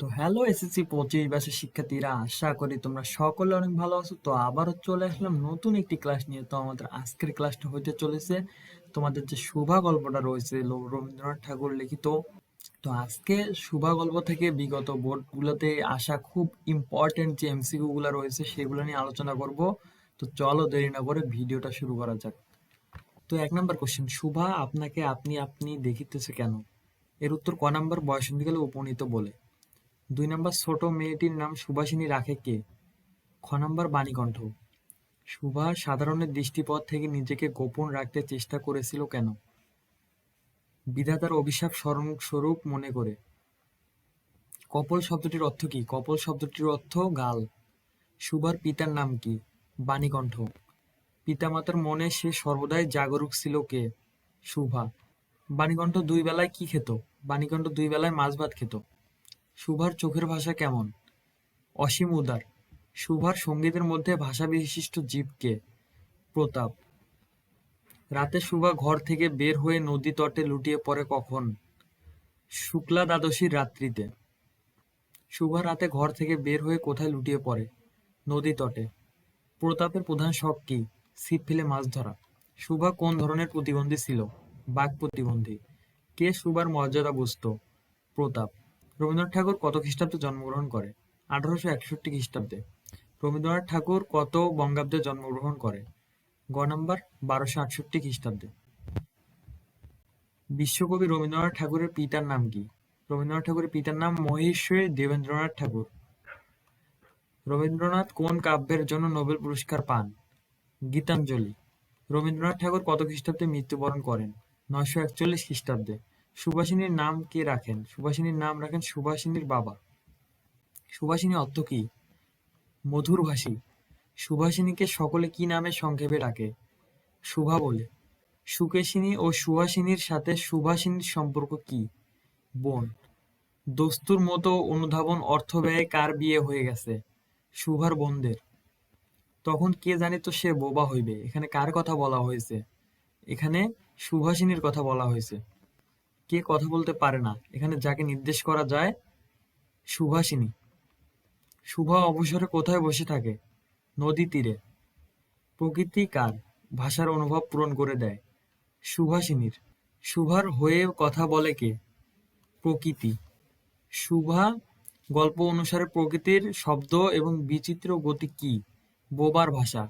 তো hello SSC পঁচিশ ব্যাচের শিক্ষার্থীরা, আশা করি তোমরা সকলে অনেক ভালো আছো। তো আবারও চলে আসলাম নতুন একটি ক্লাস নিয়ে। তো আমাদের আজকের ক্লাসটা হইতে চলেছে তোমাদের যে শুভা গল্পটা রয়েছে রবীন্দ্রনাথ ঠাকুর লিখিত। তো আজকে শুভা গল্প থেকে বিগত বোর্ডগুলোতে আসা খুব ইম্পর্টেন্ট যে এমসিকিউ গুলো রয়েছে, সেগুলো নিয়ে আলোচনা করব। তো চলো দেরি না করে ভিডিওটা শুরু করা যাক। তো এক নম্বর কোশ্চেন শুভা আপনাকে আপনি আপনি দেখিতেছে কেন? এর উত্তর ক নাম্বার বয়সন্ধিকালে উপনীত বলে। দুই নম্বর ছোট মেয়েটির নাম সুভাষিনী রাখে কে? খ নম্বর বাণীকণ্ঠ। সুভা সাধারণের দৃষ্টিপথ থেকে নিজেকে গোপন রাখতে চেষ্টা করেছিল কেন? বিধাতার অভিশাপ স্মরণ স্বরূপ মনে করে। কপল শব্দটির অর্থ কি? কপল শব্দটির অর্থ গাল। সুভার পিতার নাম কি? বাণীকণ্ঠ। পিতামাতার মনে সে সর্বদাই জাগরুক ছিল কে? সুভা। বাণীকণ্ঠ দুই বেলায় কি খেত? বাণীকণ্ঠ দুই বেলায় মাছ ভাত খেত। সুভার চোখের ভাষা কেমন? অসীম উদার। সুভার সঙ্গীতের মধ্যে ভাষা বিশিষ্ট জীবকে প্রতাপ। রাতে সুভা ঘর থেকে বের হয়ে নদী তটে লুটিয়ে পড়ে কখন? শুক্লা দ্বাদশীর রাত্রিতে। সুভা রাতে ঘর থেকে বের হয়ে কোথায় লুটিয়ে পড়ে? নদী তটে। প্রতাপের প্রধান শখ কি? ছিপ ফেলে মাছ ধরা। সুভা কোন ধরনের প্রতিবন্ধী ছিল? বাঘ প্রতিবন্ধী। কে সুভার মর্যাদা বুঝত প্রতাপ। রবীন্দ্রনাথ ঠাকুর কত খ্রিস্টাব্দে জন্মগ্রহণ করে? আঠারোশো একষট্টি খ্রিস্টাব্দে। রবীন্দ্রনাথ ঠাকুর কত বঙ্গাব্দে জন্মগ্রহণ করে? গ নম্বর, বারোশো আটষট্টি খ্রিস্টাব্দে। বিশ্বকবি রবীন্দ্রনাথ ঠাকুরের পিতার নাম কি? রবীন্দ্রনাথ ঠাকুরের পিতার নাম মহেশ্বরী দেবেন্দ্রনাথ ঠাকুর। রবীন্দ্রনাথ কোন কাব্যের জন্য নোবেল পুরস্কার পান? গীতাঞ্জলি। রবীন্দ্রনাথ ঠাকুর কত খ্রিস্টাব্দে মৃত্যুবরণ করেন? নয়শো একচল্লিশ খ্রিস্টাব্দে। সুভাষিনীর নাম কে রাখেন? সুভাষিনীর নাম রাখেন সুভাষিনীর বাবা। সুভাষিনী অর্থ কি? মধুরভাষী। সুভাষিনীকে সকলে কি নামে সংক্ষেপে ডাকে? শুভা বলে। সুকেশিনী ও সুহাসিনীর সাথে সুভাষিনীর সম্পর্ক কি? বোন। দস্তুর মতো অনুধাবন অর্থ ব্যয়ে কার বিয়ে হয়ে গেছে? সুভার বোনদের। তখন কে জানে তো সে বোবা হইবে? এখানে কার কথা বলা হয়েছে? এখানে সুভাষিনীর কথা বলা হয়েছে। কে কথা বলতে পারে না। এখানে যাকে নির্দেশ করা যায়, সুভাষিনী। শুভা অবসরে কোথায় বসে থাকে? নদী তীরে। প্রকৃতি কার? ভাষার অনুভব পূরণ করে দেয়। সুভাষিনীর। শুভার হয়ে কথা বলে কে? প্রকৃতি। শুভা গল্প অনুসারে প্রকৃতির শব্দ এবং বিচিত্র গতি কি? বোবার ভাষা।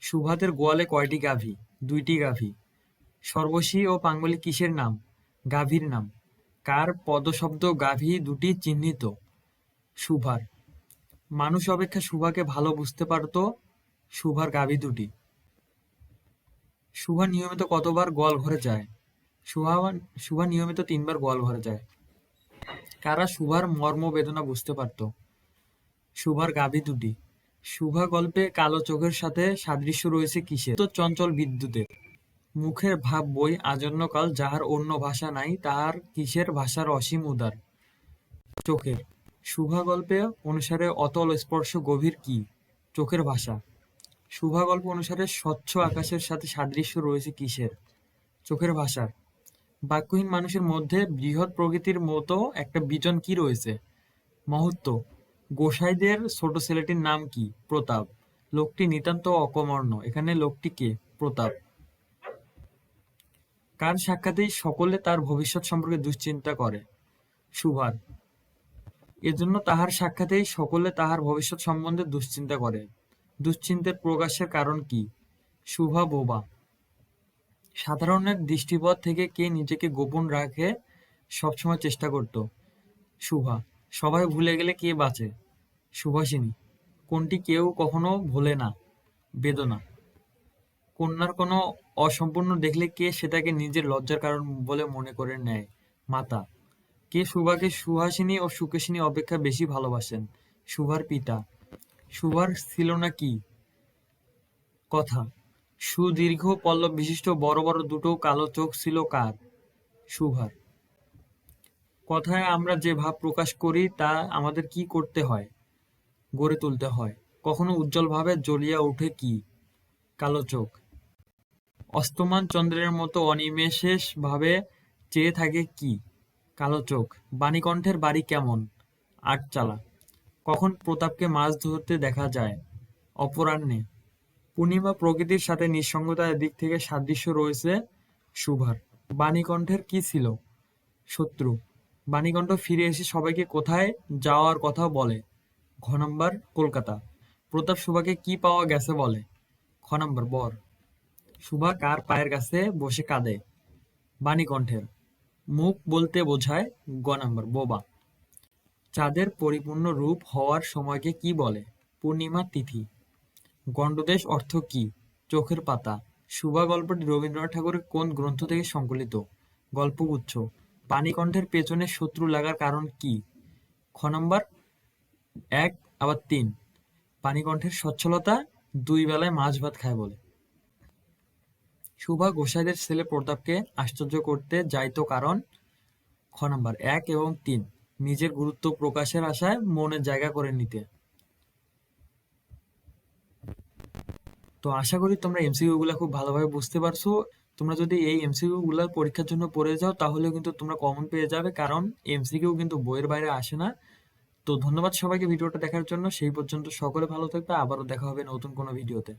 সুভাদের গোয়ালে কয়টি গাভী? দুইটি গাভী। সর্বশী ও পাঙ্গলি কিসের নাম? গাভীর নাম। কার পদশব্দ গাভী দুটি চিহ্নিত? সুভার। মানুষ অপেক্ষা সুভাকে ভালো বুঝতে পারতো, সুভার গাভী দুটি। সুভা নিয়মিত কতবার গোয়াল ঘরে যায়? সুভা সুভা নিয়মিত তিনবার গোয়াল ঘরে যায়। কারা সুভার মর্ম বেদনা বুঝতে পারত? সুভার গাভী দুটি। সুভা গল্পে কালো চোখের সাথে সাদৃশ্য রয়েছে কিসের? তো চঞ্চল বিদ্যুতের। মুখের ভাব বই আজন্যকাল যাহার অন্য ভাষা নাই, তাহার কিসের ভাষার অসীম উদার? চোখের। শুভা গল্পে অনুসারে অতল স্পর্শ গভীর কি? চোখের ভাষা। শুভা গল্প অনুসারে স্বচ্ছ আকাশের সাথে সাদৃশ্য রয়েছে কিসের? চোখের ভাষার বাক্যহীন মানুষের মধ্যে বৃহৎ প্রকৃতির মতো একটা বিজন কি রয়েছে? মহত্ব। গোসাইদের ছোট ছেলেটির নাম কি? প্রতাপ। লোকটি নিতান্ত অকমর্ণ। এখানে লোকটি কে? প্রতাপ। কার সাক্ষাতেই সকলে তার ভবিষ্যৎ সম্পর্কে দুশ্চিন্তা করে? সুভার এজন্য তাহার সাক্ষাতেই সকলে তাহার ভবিষ্যৎ সম্বন্ধে দুশ্চিন্তা করে। দুশ্চিন্তার প্রকাশের কারণ কি? শুভা বোবা। সাধারণের দৃষ্টিপথ থেকে কে নিজেকে গোপন রাখে সবসময় চেষ্টা করত। শুভা সবাই ভুলে গেলে কে বাঁচে? সুভাষিনী। কোনটি কেউ কখনো ভোলে না। বেদনা। কন্যার কোনো অসম্পূর্ণ দেখলে কে সেটাকে নিজের লজ্জার কারণ বলে মনে করে নেয়? মাতা। কে সুভাকে সুহাসিনী ও সুকেশিনী অপেক্ষা বেশি ভালোবাসেন? সুভার পিতা। সুভার ছিল না কি? কথা। সুদীর্ঘ পল্লব বিশিষ্ট বড় বড় দুটো কালো চোখ ছিল কার? সুভার। কথায় আমরা যে ভাব প্রকাশ করি তা আমাদের কি করতে হয়? গড়ে তুলতে হয়। কখনো উজ্জ্বলভাবে জ্বলিয়া ওঠে কি? কালো চোখ। অস্তমান চন্দ্রের মতো অনিমেষেষ ভাবে চেয়ে থাকে কি? কালো চোখ। বাণীকণ্ঠের বাড়ি কেমন? আটচালা। কখন প্রতাপকে মাছ ধরতে দেখা যায়? অপরাহ্নে। পূর্ণিমা প্রকৃতির সাথে নিঃসঙ্গতার দিক থেকে সাদৃশ্য রয়েছে সুভার। বাণীকণ্ঠের কি ছিল? শত্রু। বাণীকণ্ঠ ফিরে এসে সবাইকে কোথায় যাওয়ার কথা বলে? ঘ নম্বর, কলকাতা। প্রতাপ সুভাকে কি পাওয়া গেছে বলে? খ নম্বর, বর। সুভা কার পায়ের কাছে বসে কাঁদে? বাণীকণ্ঠের মুখ বলতে বোঝায় গ নম্বর, বোবা। চাঁদের পরিপূর্ণ রূপ হওয়ার সময়কে কি বলে? পূর্ণিমা তিথি। গণ্ডদেশ অর্থ কি? চোখের পাতা। সুভা গল্পটি রবীন্দ্রনাথ ঠাকুরের কোন গ্রন্থ থেকে সংকলিত? গল্পগুচ্ছ। পানিকণ্ঠের পেছনে শত্রু লাগার কারণ কি? খ নম্বর, এক, আবার তিন। পানিকণ্ঠের সচ্ছলতা দুই বেলায় মাছ ভাত খায় বলে। সুভা গোসাইদের ছেলে প্রতাপকে আশ্চর্য করতে যাইতো কারণ, খ নম্বর, এক এবং তিন, নিজের গুরুত্ব প্রকাশের আশায় মনে জায়গা করে নিতে। তো আশা করি তোমরা এমসিকিউ গুলা খুব ভালোভাবে বুঝতে পারছ। তোমরা যদি এই এমসিকিউ গুলার পরীক্ষার জন্য পড়ে যাও, তাহলে কিন্তু তোমরা কমন পেয়ে যাবে, কারণ এমসিকিউ কিন্তু বইয়ের বাইরে আসে না। তো ধন্যবাদ সবাইকে ভিডিওটা দেখার জন্য। সেই পর্যন্ত সকলে ভালো থাকবে। আবারও দেখা হবে নতুন কোনো ভিডিওতে।